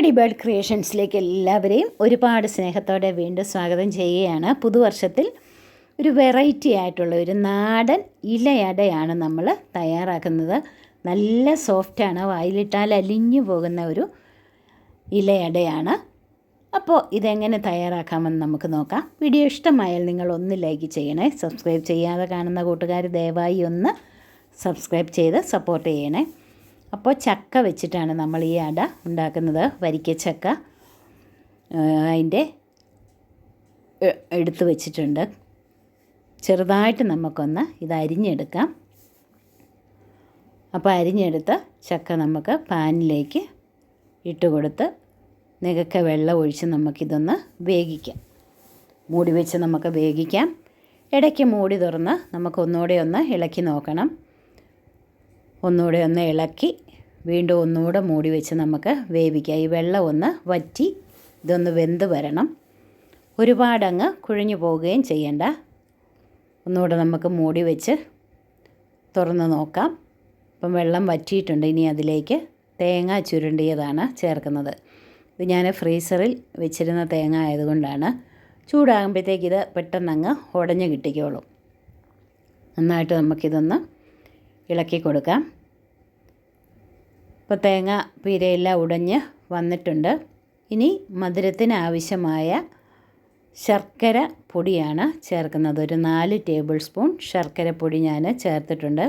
Lady bird ക്രിയേഷൻസിലേക്ക് എല്ലാവരെയും ഒരുപാട് സ്നേഹത്തോടെ വീണ്ടും സ്വാഗതം ചെയ്യുകയാണ്. പുതുവർഷത്തിൽ ഒരു വെറൈറ്റി ആയിട്ടുള്ള ഒരു നാടൻ ഇലയടയാണ് നമ്മൾ തയ്യാറാക്കുന്നത്. നല്ല സോഫ്റ്റാണ് വായിലിട്ടാൽ അലിഞ്ഞു പോകുന്ന ഒരു ഇലയടയാണ്. അപ്പോൾ ഇതെങ്ങനെ തയ്യാറാക്കാമെന്ന് നമുക്ക് നോക്കാം. വീഡിയോ ഇഷ്ടമായാൽ നിങ്ങൾ ഒന്ന് ലൈക്ക് ചെയ്യണേ സബ്സ്ക്രൈബ് ചെയ്യാതെ കാണുന്ന കൂട്ടുകാർ ദയവായി ഒന്ന് സബ്സ്ക്രൈബ് ചെയ്ത് സപ്പോർട്ട് ചെയ്യണേ. അപ്പോൾ ചക്ക വെച്ചിട്ടാണ് നമ്മൾ ഈ അട ഉണ്ടാക്കുന്നത്. വരിക്കച്ചക്ക അതിന്റെ എടുത്തു വെച്ചിട്ടുണ്ട്. ചെറുതായിട്ട് നമുക്കൊന്ന് ഇത് അരിഞ്ഞെടുക്കാം. അപ്പോൾ അരിഞ്ഞെടുത്ത് ചക്ക നമുക്ക് പാനിലേക്ക് ഇട്ട് കൊടുത്ത് നികക്ക വെള്ളം ഒഴിച്ച് നമുക്കിതൊന്ന് വേവിക്കാം. മൂടി വെച്ച് നമുക്ക് വേവിക്കാം. ഇടയ്ക്ക് മൂടി തുറന്ന് നമുക്കൊന്നുകൂടെ ഒന്ന് ഇളക്കി നോക്കണം. ഒന്നുകൂടെ ഒന്ന് ഇളക്കി വീണ്ടും ഒന്നുകൂടെ മൂടി വെച്ച് നമുക്ക് വേവിക്കാം. ഈ വെള്ളം ഒന്ന് വറ്റി ഇതൊന്ന് വെന്ത് വരണം. ഒരുപാടങ്ങ് കുഴഞ്ഞു പോവുകയും ചെയ്യണ്ട. ഒന്നുകൂടെ നമുക്ക് മൂടി വെച്ച് തുറന്ന് നോക്കാം. ഇപ്പം വെള്ളം വറ്റിയിട്ടുണ്ട്. ഇനി അതിലേക്ക് തേങ്ങ ചുരുണ്ടിയതാണ് ചേർക്കുന്നത്. ഇത് ഞാൻ ഫ്രീസറിൽ വെച്ചിരുന്ന തേങ്ങ ആയതുകൊണ്ടാണ്. ചൂടാകുമ്പോഴത്തേക്ക് ഇത് പെട്ടെന്നങ്ങ് ഉടഞ്ഞ് കിട്ടിക്കോളും. നന്നായിട്ട് നമുക്കിതൊന്ന് ഇളക്കി കൊടുക്കാം. ഇപ്പോൾ തേങ്ങ പീരയെല്ലാം ഉടഞ്ഞ് വന്നിട്ടുണ്ട്. ഇനി മധുരത്തിന് ആവശ്യമായ ശർക്കര പൊടിയാണ് ചേർക്കുന്നത്. ഒരു നാല് ടേബിൾ സ്പൂൺ ശർക്കര പൊടി ഞാൻ ചേർത്തിട്ടുണ്ട്.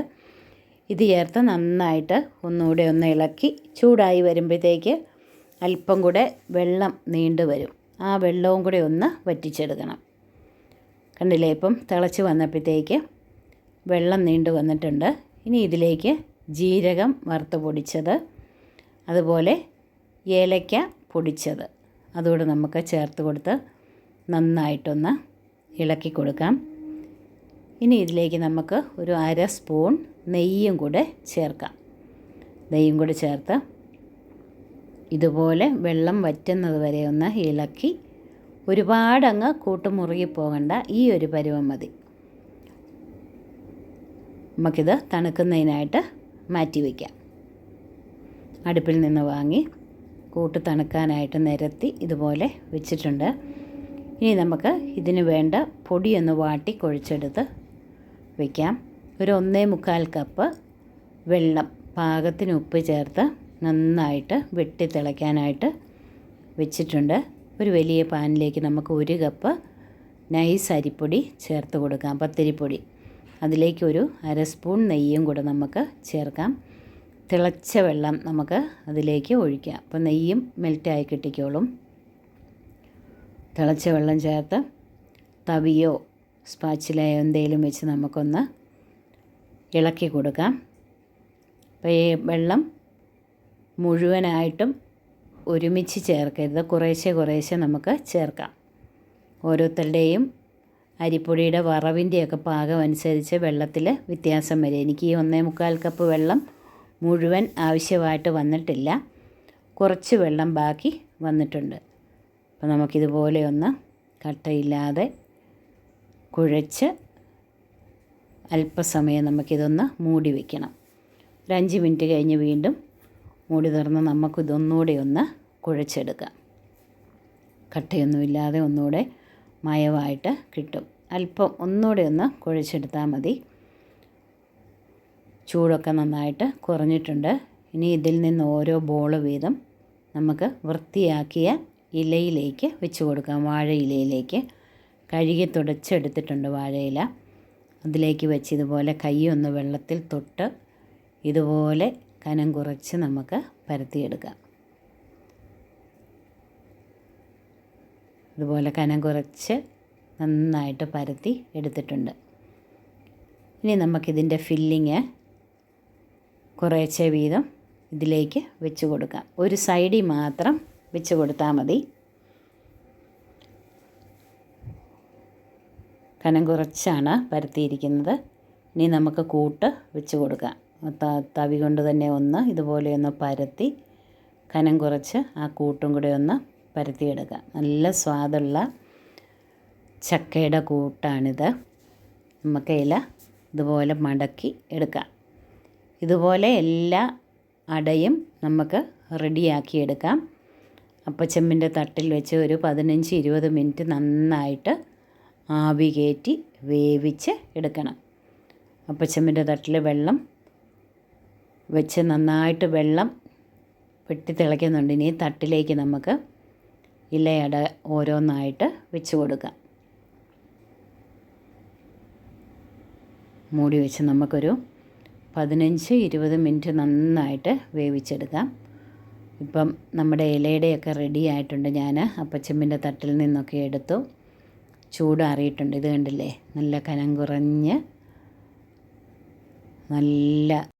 ഇത് ചേർത്ത് നന്നായിട്ട് ഒന്നുകൂടെ ഒന്ന് ഇളക്കി ചൂടായി വരുമ്പോഴത്തേക്ക് അല്പം കൂടെ വെള്ളം നീണ്ടു വരും. ആ വെള്ളവും കൂടെ ഒന്ന് വറ്റിച്ചെടുക്കണം. കണ്ടില്ലേ? ഇപ്പം തിളച്ച് വന്നപ്പോഴത്തേക്ക് വെള്ളം നീണ്ടു വന്നിട്ടുണ്ട്. ഇനി ഇതിലേക്ക് ജീരകം വറുത്ത് പൊടിച്ചത് അതുപോലെ ഏലയ്ക്ക പൊടിച്ചത്. അതുകൂടെ നമുക്ക് ചേർത്ത് കൊടുത്ത് നന്നായിട്ടൊന്ന് ഇളക്കി കൊടുക്കാം. ഇനി ഇതിലേക്ക് നമുക്ക് ഒരു അര സ്പൂൺ നെയ്യും കൂടെ ചേർക്കാം. നെയ്യും കൂടെ ചേർത്ത് ഇതുപോലെ വെള്ളം വറ്റുന്നത് വരെ ഒന്ന് ഇളക്കി ഒരുപാടങ്ങ് കൂട്ടുമുറുകി പോകണ്ട ഈ ഒരു പരുവം മതി. നമുക്കിത് തണുക്കുന്നതിനായിട്ട് മാറ്റി വയ്ക്കാം. അടുപ്പിൽ നിന്ന് വാങ്ങി കൂട്ട് തണുക്കാനായിട്ട് നിരത്തി ഇതുപോലെ വെച്ചിട്ടുണ്ട്. ഇനി നമുക്ക് ഇതിന് വേണ്ട പൊടിയൊന്ന് വാട്ടി കുഴച്ചെടുത്ത് വയ്ക്കാം ഒരു ഒന്നേ മുക്കാൽ കപ്പ് വെള്ളം പാകത്തിന് ഉപ്പ് ചേർത്ത് നന്നായിട്ട് വെട്ടി തിളയ്ക്കാനായിട്ട് വെച്ചിട്ടുണ്ട്. ഒരു വലിയ പാനിലേക്ക് നമുക്ക് ഒരു കപ്പ് നൈസ് അരിപ്പൊടി ചേർത്ത് കൊടുക്കാം. പത്തിരിപ്പൊടി. അതിലേക്ക് ഒരു അര സ്പൂൺ നെയ്യും കൂടെ നമുക്ക് ചേർക്കാം. തിളച്ച വെള്ളം നമുക്ക് അതിലേക്ക് ഒഴിക്കാം. അപ്പോൾ നെയ്യും മെൽറ്റായി കിട്ടിക്കോളും. തിളച്ച വെള്ളം ചേർത്ത് തവിയോ സ്പാച്ചിലയോ എന്തെങ്കിലും വെച്ച് നമുക്കൊന്ന് ഇളക്കി കൊടുക്കാം. അപ്പോൾ ഈ വെള്ളം മുഴുവനായിട്ടും ഒരുമിച്ച് ചേർക്കരുത്. കുറേശ്ശെ കുറേശ്ശെ നമുക്ക് ചേർക്കാം. ഓരോരുത്തരുടെയും അരിപ്പൊടിയുടെ വറവിന്റെയൊക്കെ പാകം അനുസരിച്ച് വെള്ളത്തിൽ വ്യത്യാസം വരും. എനിക്ക് ഈ ഒന്നേ മുക്കാൽ കപ്പ് വെള്ളം മുഴുവൻ ആവശ്യമായിട്ട് വന്നിട്ടില്ല. കുറച്ച് വെള്ളം ബാക്കി വന്നിട്ടുണ്ട്. അപ്പോൾ നമുക്കിതുപോലെ ഒന്ന് കട്ടയില്ലാതെ കുഴച്ച് അല്പസമയം നമുക്കിതൊന്ന് മൂടി വയ്ക്കണം ഒരു അഞ്ച് മിനിറ്റ് കഴിഞ്ഞ് വീണ്ടും മൂടി തുറന്ന് നമുക്കിതൊന്നുകൂടെ ഒന്ന് കുഴച്ചെടുക്കാം. കട്ടയൊന്നുമില്ലാതെ ഒന്നുകൂടെ മയവായിട്ട് കിട്ടും. അല്പം ഒന്നുകൂടെ ഒന്ന് കുഴച്ചെടുത്താൽ മതി. ചൂടൊക്കെ നന്നായിട്ട് കുറഞ്ഞിട്ടുണ്ട്. ഇനി ഇതിൽ നിന്ന് ഓരോ ബോൾ വീതം നമുക്ക് വൃത്തിയാക്കിയ ഇലയിലേക്ക് വെച്ച് കൊടുക്കാം. വാഴ ഇലയിലേക്ക്. കഴുകി തുടച്ചെടുത്തിട്ടുണ്ട് വാഴയില അതിലേക്ക് വെച്ച് ഇതുപോലെ കൈ ഒന്ന് വെള്ളത്തിൽ തൊട്ട് ഇതുപോലെ കനം കുറച്ച് നമുക്ക് പരത്തിയെടുക്കാം. ഇതുപോലെ കനം കുറച്ച് നന്നായിട്ട് പരത്തി എടുത്തിട്ടുണ്ട്. ഇനി നമുക്കിതിന്റെ ഫില്ലിങ് കുറേശ്ശെ വീതം ഇതിലേക്ക് വെച്ച് കൊടുക്കാം. ഒരു സൈഡിൽ മാത്രം വെച്ച് കൊടുത്താൽ മതി. കനം കുറച്ചാണ് പരത്തിയിരിക്കുന്നത്. ഇനി നമുക്ക് കൂട്ട് വെച്ച് കൊടുക്കാം. തവി കൊണ്ട് തന്നെ ഒന്ന് ഇതുപോലെ ഒന്ന് പരത്തി കനം കുറച്ച് ആ കൂട്ടും കൂടെ ഒന്ന് പരത്തിയെടുക്കാം. നല്ല സ്വാദുള്ള ചക്കയുടെ കൂട്ടാണിത്. നമുക്ക് ഇല ഇതുപോലെ മടക്കി എടുക്കാം. ഇതുപോലെ എല്ലാ അടയും നമുക്ക് റെഡിയാക്കി എടുക്കാം. അപ്പച്ചമ്മിന്റെ തട്ടിൽ വെച്ച് ഒരു പതിനഞ്ച് ഇരുപത് മിനിറ്റ് നന്നായിട്ട് ആവി കയറ്റി വേവിച്ച് എടുക്കണം. അപ്പച്ചമ്മിന്റെ തട്ടിൽ വെള്ളം വെച്ച് നന്നായിട്ട് വെള്ളം വെട്ടി തിളയ്ക്കുന്നുണ്ട്. ഇനി തട്ടിലേക്ക് നമുക്ക് ഇലയട ഓരോന്നായിട്ട് വെച്ച് കൊടുക്കാം. മൂടി വെച്ച് നമുക്കൊരു പതിനഞ്ച് ഇരുപത് മിനിറ്റ് നന്നായിട്ട് വേവിച്ചെടുക്കാം. ഇപ്പം നമ്മുടെ ഇലയുടെയൊക്കെ റെഡി ആയിട്ടുണ്ട് ഞാൻ. അപ്പച്ചമ്മിന്റെ തട്ടിൽ നിന്നൊക്കെ എടുത്തു. ചൂടാറിയിട്ടുണ്ട് ഇത് കണ്ടില്ലേ? നല്ല കനം കുറഞ്ഞ് നല്ല